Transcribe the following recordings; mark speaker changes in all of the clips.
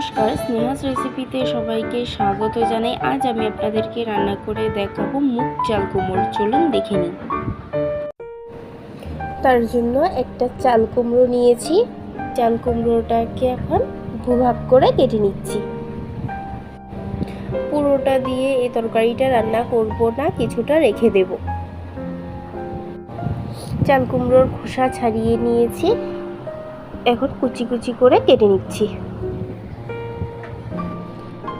Speaker 1: নমস্কার, স্নেহাস রেসিপিতে সবাইকে স্বাগত জানাই। আজ আমি আপনাদেরকে রান্না করে দেখাবো মুগ চাল কুমড়ো চলুন দেখে নিন তার জন্য একটা চাল কুমড়ো নিয়েছি। চাল কুমড়োটাকে এখন দুভাগ করে কেটে নিচ্ছি। পুরোটা দিয়ে এই তরকারিটা রান্না করব না, কিছুটা রেখে দেব। চাল কুমড়োর খোসা ছাড়িয়ে নিয়েছি। এখন কুচি কুচি করে কেটে নিচ্ছি।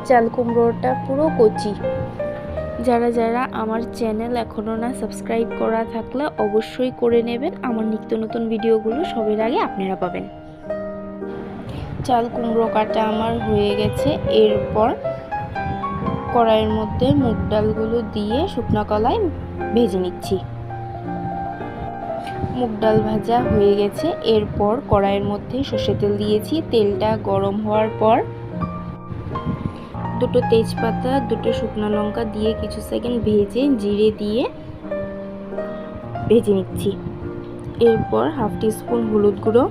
Speaker 1: চাল কুমড়োটা পুরো কচি। যারা যারা আমার চ্যানেল এখনও না সাবস্ক্রাইব করা থাকলে অবশ্যই করে নেবেন। আমার নিত্য নতুন ভিডিওগুলো সবের আগে আপনারা পাবেন। চাল কুমড়ো কাটা আমার হয়ে গেছে। এরপর কড়াইয়ের মধ্যে মুগ ডালগুলো দিয়ে শুকনো কলায় ভেজে নিচ্ছি। মুগ ডাল ভাজা হয়ে গেছে। এরপর কড়াইয়ের মধ্যে সর্ষে তেল দিয়েছি। তেলটা গরম হওয়ার পর দুটো তেজপাতা, দুটো শুকনো লঙ্কা দিয়ে কিছু সেকেন্ড ভেজে, জিরে দিয়ে ভেজে নিচ্ছি। এরপর হাফ টিস্পুন হলুদ গুঁড়ো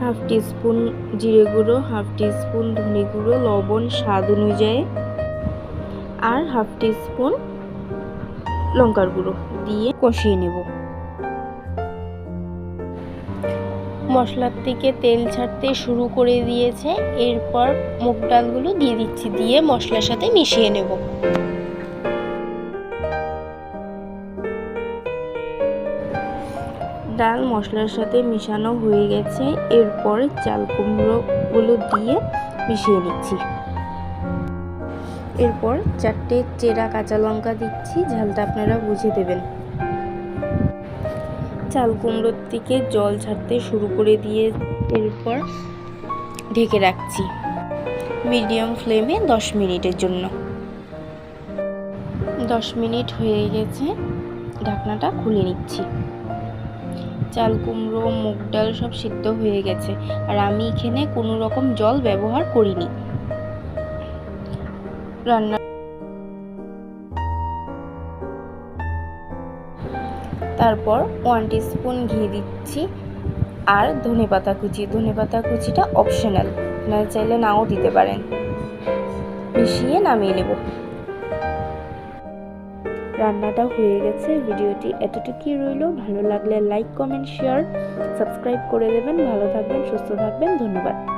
Speaker 1: হাফ টিস্পুন জিরে গুঁড়ো হাফ টিস্পুন ধনে গুঁড়ো, লবণ স্বাদ অনুযায়ী, আর হাফ টিস্পুন লঙ্কার গুঁড়ো দিয়ে কষিয়ে নেব। মশলার থেকে তেল ছাড়তে শুরু করে দিয়েছে। এরপর মুগ ডালগুলো দিয়ে দিচ্ছি, দিয়ে মশলার সাথে মিশিয়ে নেব। ডাল মশলার সাথে মিশানো হয়ে গেছে। এরপর চাল কুমড়োগুলো দিয়ে মিশিয়ে নিচ্ছি। এরপর চারটে চেরা কাঁচা লঙ্কা দিচ্ছি। ঝালটা আপনারা বুঝে দেবেন। চাল কুমড়োর থেকে জল ছাড়তে শুরু করে দিয়ে এরপর ঢেকে রাখছি। মিডিয়াম ফ্লেমে দশ মিনিটের জন্য। দশ মিনিট হয়ে গেছে, ঢাকনাটা খুলে নিচ্ছি। চাল কুমড়ো মুগ ডাল সব সিদ্ধ হয়ে গেছে, আর আমি এখানে কোনো রকম জল ব্যবহার করিনি। রান্না তারপর ওয়ান স্পুন ঘি দিচ্ছি। আর ধনে পাতা কুচি ধনে পাতা কুচিটা অপশনাল আপনারা চাইলে নাও দিতে পারেন। মিশিয়ে নামিয়ে নেব। রান্নাটা হয়ে গেছে। ভিডিওটি এতটুকুই রইল। ভালো লাগলে লাইক কমেন্ট শেয়ার সাবস্ক্রাইব করে দেবেন। ভালো থাকবেন, সুস্থ থাকবেন। ধন্যবাদ।